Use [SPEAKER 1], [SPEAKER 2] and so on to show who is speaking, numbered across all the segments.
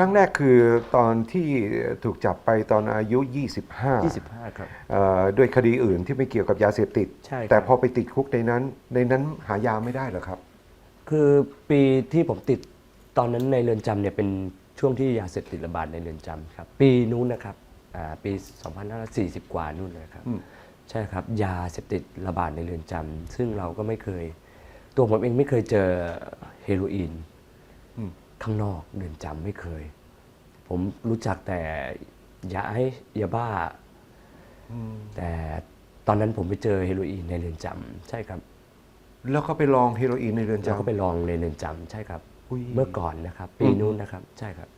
[SPEAKER 1] รั้งแรกคือตอนที่ถูกจับไปตอนอายุ 25
[SPEAKER 2] 25 ครับ
[SPEAKER 1] เอ่อด้วยคดีอื่นที่ไม่เกี่ยวกับยาเสพติด
[SPEAKER 2] ใช่ครับ
[SPEAKER 1] แต่พอไปติดคุกในนั้น ในนั้นหายาไม่ได้เหรอครับ
[SPEAKER 2] คือปีที่ผมติดตอนนั้นในเรือนจำเนี่ยเป็นช่วงที่ยาเสพติดระบาดในเรือนจำครับ ปีนู้นนะครับอ่าปี 2540 กว่านู่นเลยครับ
[SPEAKER 1] อืม
[SPEAKER 2] ใช่ครับ ยาเสพติดระบาดในเรือนจำซึ่งเราก็ไม่เคย ตัวผมเองไม่เคยเจอเฮโรอีน
[SPEAKER 1] อืม
[SPEAKER 2] ข้างนอกเรือนจำไม่เคย ผมรู้จักแต่ยาไอยาบ้า แต่ตอนนั้นผมไปเจอเฮโรอีนในเรือนจำใช่ครับ
[SPEAKER 1] แล้วก็ไปลองเฮโรอีนในเรือน
[SPEAKER 2] เราก็
[SPEAKER 1] จำ
[SPEAKER 2] ไปลองในเรือนจำใช่ครับ
[SPEAKER 1] อุ้ย
[SPEAKER 2] เมื่อก่อนนะครับ ปีนู้นนะครับ ใช่ครับ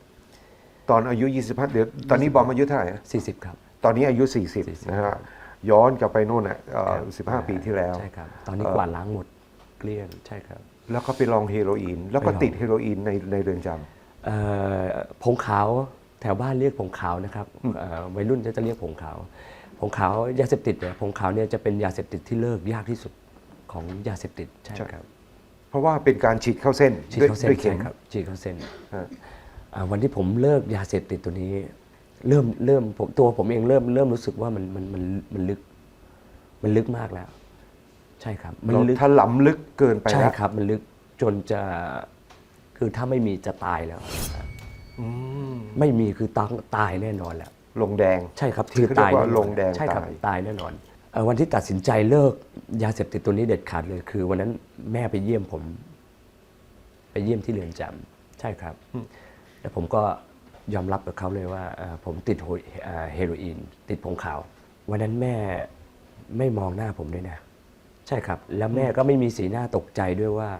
[SPEAKER 1] ตอนอายุ 25เดี๋ยวตอนนี้บอมอายุเท่าไหร่อะ
[SPEAKER 2] 40 ครับ
[SPEAKER 1] ตอนนี้อายุ 40
[SPEAKER 2] 40
[SPEAKER 1] นะฮะย้อนกลับไปนู่นอะเอ่อ
[SPEAKER 2] ครับ
[SPEAKER 1] 15 ปีที่แล้ว
[SPEAKER 2] ใช่ครับ ตอนนี้
[SPEAKER 1] เอ่อ
[SPEAKER 2] กวาดล้างหมดเกลี้ยงใช่ครับ
[SPEAKER 1] แล้วก็ไปลองเฮโรอีน แล้วก็
[SPEAKER 2] ไปลอง
[SPEAKER 1] ติดเฮโรอีนในในเรือนจำ
[SPEAKER 2] เอ่อผงขาวแถวบ้านเรียกผงขาวนะครับเอ่อวัยรุ่นจะจะเรียกผงขาวผงขาวยาเสพติดเนี่ยผงขาวเนี่ยจะเป็นยาเสพติดที่เลิกยากที่สุดของยาเสพติดใช่
[SPEAKER 1] ใช่
[SPEAKER 2] ครับ
[SPEAKER 1] เพราะว่าเป็นการฉีดเข้าเส้น
[SPEAKER 2] ฉีด
[SPEAKER 1] ด้วย
[SPEAKER 2] เข้าเส้น
[SPEAKER 1] ด้วยเข็
[SPEAKER 2] ใช่
[SPEAKER 1] ม
[SPEAKER 2] ครับฉีดเข้าเส้น
[SPEAKER 1] ฮะ
[SPEAKER 2] อ่าวันที่ผมเลิกยาเสพติดตัวนี้ เริ่มเริ่มผมตัวผมเองเริ่มเริ่มรู้สึกว่ามันมันมันมันลึก มันลึกมากแล้ว ใช่ครับมัน
[SPEAKER 1] เรา
[SPEAKER 2] ลึก
[SPEAKER 1] ถลำลึกเกินไป
[SPEAKER 2] ใช่
[SPEAKER 1] แล้ว
[SPEAKER 2] ครับ มันลึกจนจะคือถ้าไม่มีจะตายแล้ว
[SPEAKER 1] อืม
[SPEAKER 2] ไม่มีคือต้องตายแน่นอนแล้ว
[SPEAKER 1] ลงแดง
[SPEAKER 2] ใช่ครับ
[SPEAKER 1] ที่
[SPEAKER 2] คือ
[SPEAKER 1] เขาเรีย
[SPEAKER 2] ตาย
[SPEAKER 1] กว่า
[SPEAKER 2] แน่นอน
[SPEAKER 1] ลงแดง
[SPEAKER 2] ใช่ครับ
[SPEAKER 1] ตาย
[SPEAKER 2] ตายแน่นอนเอ่อวันที่ตัดสินใจเลิกยาเสพติดตัวนี้เด็ดขาดเลย คือวันนั้นแม่ไปเยี่ยมผม ไปเยี่ยมที่เรือนจำใช่ครับ แล้วผมก็ยอมรับกับเขาเลยว่าเอ่อผมติดโฮเอ่อเฮโรอีน ติดผงขาว วันนั้นแม่ไม่มองหน้าผมด้วยนะ ใช่ครับ แล้วแม่ก็ไม่มีสีหน้าตกใจด้วยว่า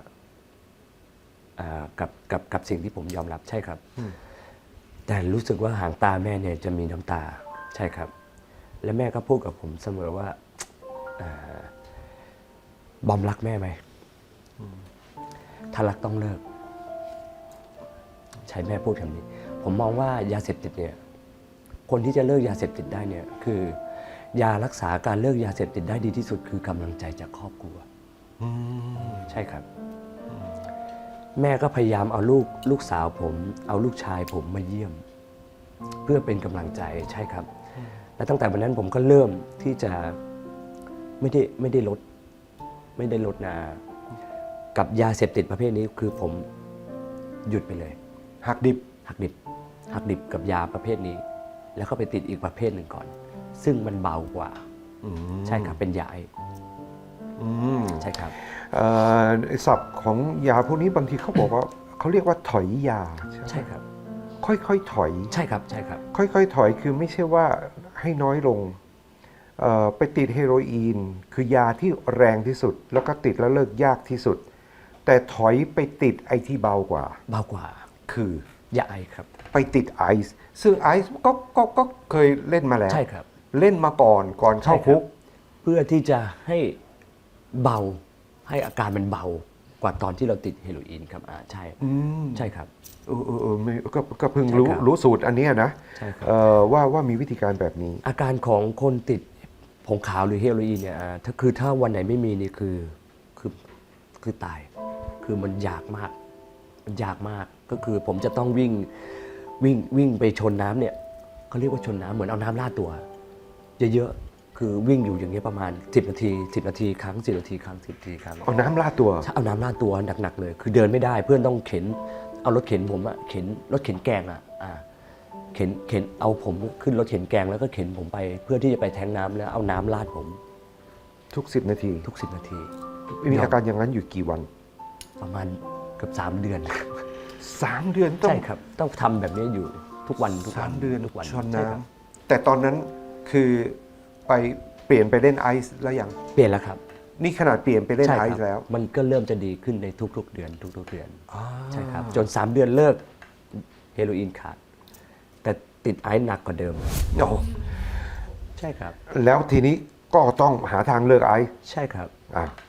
[SPEAKER 2] เอ่อกับกับกับสิ่งที่ผมยอมรับใช่ครับแต่รู้สึกว่าหางตาแม่เนี่ยจะมีน้ำตาใช่ครับ และแม่ก็พูดกับผมเสมอว่าเอ่อบอมรักแม่ไหมถ้ารักต้องเลิก ใช่แม่พูดคำนี้ ผมมองว่ายาเสพติดเนี่ย คนที่จะเลิกยาเสพติดได้เนี่ย คือ ยารักษาการเลิกยาเสพติดได้ดีที่สุดคือกำลังใจจากครอบครัว
[SPEAKER 1] อืม
[SPEAKER 2] ใช่ครับ แม่ก็พยายามเอาลูกลูกสาวผม เอาลูกชายผมมาเยี่ยม เพื่อเป็นกำลังใจใช่ครับ และตั้งแต่วันนั้นผมก็เริ่มที่จะไม่ได้ไม่ได้ลด ไม่ได้ลดนะกับยาเสพติดประเภทนี้คือผมหยุดไปเลย
[SPEAKER 1] หักดิบ
[SPEAKER 2] หักดิบหักดิบกับยาประเภทนี้ แล้วก็ไปติดอีกประเภทหนึ่งก่อน ซึ่งมันเบากว่า
[SPEAKER 1] อืม
[SPEAKER 2] ใช่ครับเป็นยาไอ
[SPEAKER 1] อืม
[SPEAKER 2] ใช่ครับ
[SPEAKER 1] เอ่อศัพท์ของยาพวกนี้บางทีเขาบอกว่าเขาเรียกว่าถอยยาใช่ไหม
[SPEAKER 2] ใช่ครับ
[SPEAKER 1] ค่อยๆถอย
[SPEAKER 2] ใช่ครับใช่ครับ
[SPEAKER 1] ค่อยๆถอยคือไม่ใช่ว่าให้น้อยลงเอ่อไปติดเฮโรอีน คือยาที่แรงที่สุด แล้วก็ติดแล้วเลิกยากที่สุด แต่ถอยไปติดไอที่เบากว่า
[SPEAKER 2] เบากว่า
[SPEAKER 1] คือ
[SPEAKER 2] ยาไอครับ
[SPEAKER 1] ไปติดไอซ์ซึ่งไอซ์ก็ก็ก็เคยเล่นมาแล้ว
[SPEAKER 2] ใช่ครับ
[SPEAKER 1] เล่นมาก่อนก่อนเข้า
[SPEAKER 2] ใช่ครับ
[SPEAKER 1] คุก
[SPEAKER 2] เพื่อที่จะให้เบาให้อาการมันเบากว่าตอนที่เราติดเฮโรอีนครับอ่าใช่
[SPEAKER 1] อืม
[SPEAKER 2] ใช่ครับ
[SPEAKER 1] เออเออเออไม่ก็ก็เพิ่ง
[SPEAKER 2] ใช่
[SPEAKER 1] รู้
[SPEAKER 2] ครับ
[SPEAKER 1] รู้สูตรอันเนี้ยนะ
[SPEAKER 2] ใช่ครับ
[SPEAKER 1] เอ่อว่าว่ามีวิธีการแบบนี้
[SPEAKER 2] อาการของคนติดผงขาวหรือเฮโรอีนเนี่ยอ่าถ้าคือถ้าวันไหนไม่มีนี่คือคือคือตาย คือมันยากมากมันยากมากก็คือผมจะต้องวิ่งวิ่งวิ่งไปชนน้ำเนี่ยเขาเรียกว่าชนน้ำเหมือนเอาน้ำลาดตัว เยอะๆ คือวิ่งอยู่อย่างเงี้ยประมาณ 10 นาที 10 นาทีครั้ง 10 นาทีครั้ง 10 นาทีครั้ง
[SPEAKER 1] เอาน้ำลาดตัว
[SPEAKER 2] ถ้าเอาน้ำลาดตัวหนักๆเลย คือเดินไม่ได้เพื่อนต้องเข็น เอารถเข็นผมอะเข็นรถเข็นแกงอะอ่าเข็นเข็นเอาผมขึ้นรถเข็นแกงแล้วก็เข็นผมไปเพื่อที่จะไปแทงน้ำแล้วเอาน้ำลาดผม
[SPEAKER 1] ทุก 10 นาที
[SPEAKER 2] ทุกสิบนาที
[SPEAKER 1] มีอาการอย่างนั้นอยู่กี่วัน
[SPEAKER 2] ประมาณเกือบสามเดือน
[SPEAKER 1] 3 เดือนต้อง
[SPEAKER 2] ใช่ครับ ต้องทำแบบนี้อยู่ทุกวันทุก
[SPEAKER 1] สา
[SPEAKER 2] วัน
[SPEAKER 1] มเดือน
[SPEAKER 2] ทุกวัน
[SPEAKER 1] ชน
[SPEAKER 2] ใช่
[SPEAKER 1] น้
[SPEAKER 2] ครับำ
[SPEAKER 1] แต่ตอนนั้น คือไปเปลี่ยนไปเล่นไอซ์แล้วยัง
[SPEAKER 2] เปลี่ยนแล้วครับ
[SPEAKER 1] นี่ขนาดเปลี่ยนไปเล่น
[SPEAKER 2] ใช่
[SPEAKER 1] ไอ
[SPEAKER 2] ครับ
[SPEAKER 1] ซ์แล้ว
[SPEAKER 2] มันก็เริ่มจะดีขึ้นในทุก ๆ เดือน ทุก ๆ เดือน
[SPEAKER 1] อ่า
[SPEAKER 2] ใช่ครับจน 3 เดือนเลิกเฮโรอีนขาด แต่ติดไอซ์หนักกว่าเดิม
[SPEAKER 1] โอ้
[SPEAKER 2] ใช่ครับ
[SPEAKER 1] แล้วทีนี้ก็ต้องหาทางเลิกไอซ์
[SPEAKER 2] ใช่ครับ
[SPEAKER 1] อะ